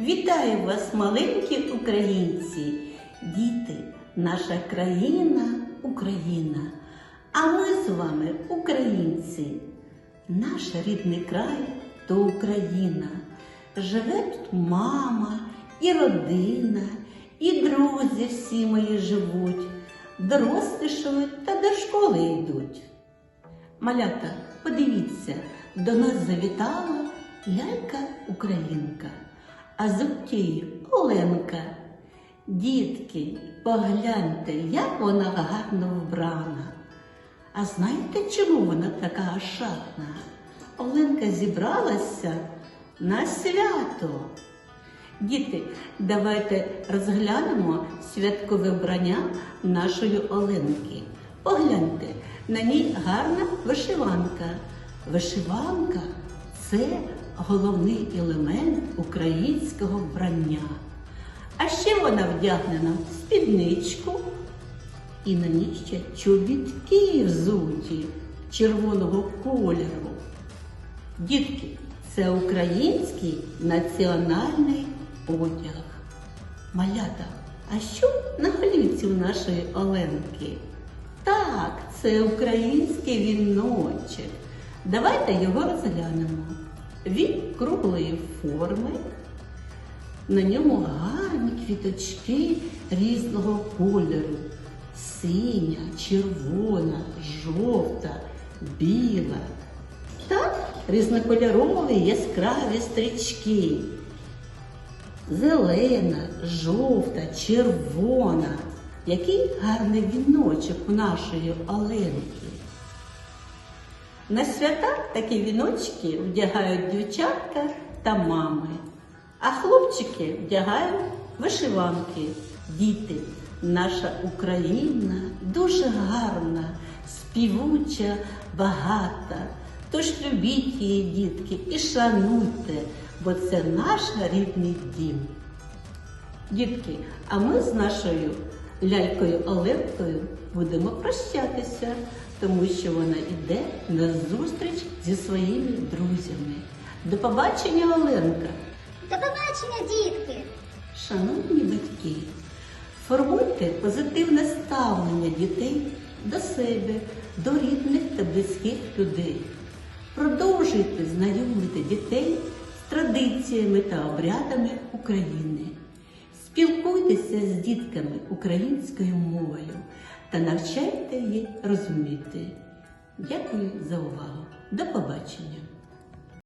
Вітаю вас, маленькі українці, діти, наша країна Україна. А ми з вами українці. Наш рідний край то Україна. Живе тут мама і родина, і друзі всі мої живуть, дорослішають та до школи йдуть. Малята, подивіться, до нас завітала лялька Українка, а звуть Оленка. Дітки, погляньте, як вона гарно вбрана. А знаєте, чому вона така шатна? Оленка зібралася на свято. Діти, давайте розглянемо святкове вбрання нашої Оленки. Погляньте, на ній гарна вишиванка. Вишиванка це головний елемент українського вбрання. А ще вона вдягнена в спідничку і на ній ще чобітки взуті червоного кольору. Дітки, це український національний одяг. Малята, а що на голівці у нашої Оленки? Так, це український віночок. Давайте його розглянемо. Він круглої форми. На ньому гарні квіточки різного кольору. Синя, червона, жовта, біла. Та різнокольорові яскраві стрічки. Зелена, жовта, червона. Який гарний віночок у нашої Оленки. На свята такі віночки вдягають дівчатка та мами, а хлопчики вдягають вишиванки. Діти, наша Україна дуже гарна, співуча, багата. Тож любіть її, дітки, і шануйте, бо це наш рідний дім. Дітки, а ми з нашою лялькою Оленкою будемо прощатися, тому що вона йде на зустріч зі своїми друзями. До побачення, Оленка! До побачення, дітки! Шановні батьки, формуйте позитивне ставлення дітей до себе, до рідних та близьких людей. Продовжуйте знайомити дітей з традиціями та обрядами України. Спілкуйтеся з дітками українською мовою та навчайте їх розуміти. Дякую за увагу. До побачення!